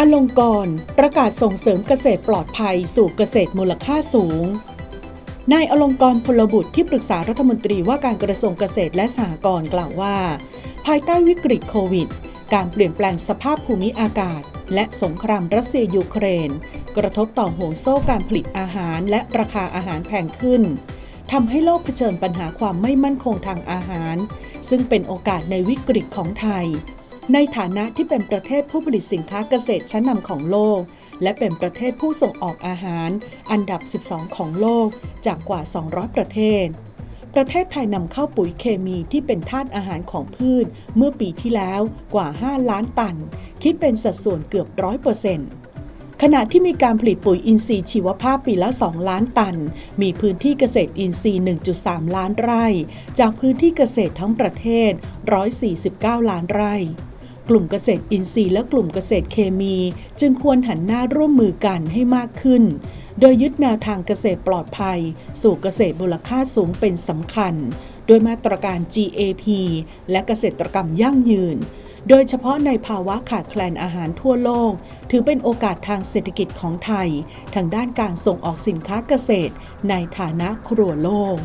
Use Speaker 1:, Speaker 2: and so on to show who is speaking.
Speaker 1: อลงกรณ์ประกาศส่งเสริมเกษตรปลอดภัยสู่เกษตรมูลค่าสูง นายอลงกรณ์พลบุตรที่ปรึกษารัฐมนตรีว่าการกระทรวงเกษตรและสหกรณ์กล่าวว่า ภายใต้วิกฤตโควิด การเปลี่ยนแปลงสภาพภูมิอากาศ และสงครามรัสเซียยูเครน กระทบต่อห่วงโซ่การผลิตอาหารและราคาอาหารแพงขึ้นทำให้โลกเผชิญปัญหาความไม่มั่นคงทางอาหาร ซึ่งเป็นโอกาสในวิกฤตของไทย ในฐานะที่เป็นประเทศผู้ผลิตสินค้าเกษตรชั้นนำของโลก และเป็นประเทศผู้ส่งออกอาหาร อันดับ 12 ของโลกจากกว่า 200 ประเทศ ประเทศไทยนำเข้าปุ๋ยเคมีที่เป็นธาตุอาหารของพืช เมื่อปีที่แล้วกว่า 5 ล้านตัน คิดเป็นสัดส่วนเกือบร้อยเปอร์เซ็นต์ขณะที่มีการผลิตปุ๋ยอินทรีย์ชีวภาพปีละ 2 ล้านตัน มีพื้นที่เกษตรอินทรีย์ 1.3 ล้านไร่ จากพื้นที่เกษตรทั้งประเทศ 149 ล้านไร่ กลุ่มเกษตรอินทรีย์และกลุ่มเกษตรเคมี จึงควรหันหน้าร่วมมือกันให้มากขึ้น โดยยึดแนวทางเกษตรปลอดภัย สู่เกษตรมูลค่าสูงเป็นสำคัญ โดยมาตรการ GAP และเกษตรกรรมยั่งยืน โดยเฉพาะในภาวะขาดแคลนอาหารทั่วโลก ถือเป็นโอกาสทางเศรษฐกิจของไทย ทางด้านการส่งออกสินค้าเกษตรในฐานะครัวโลก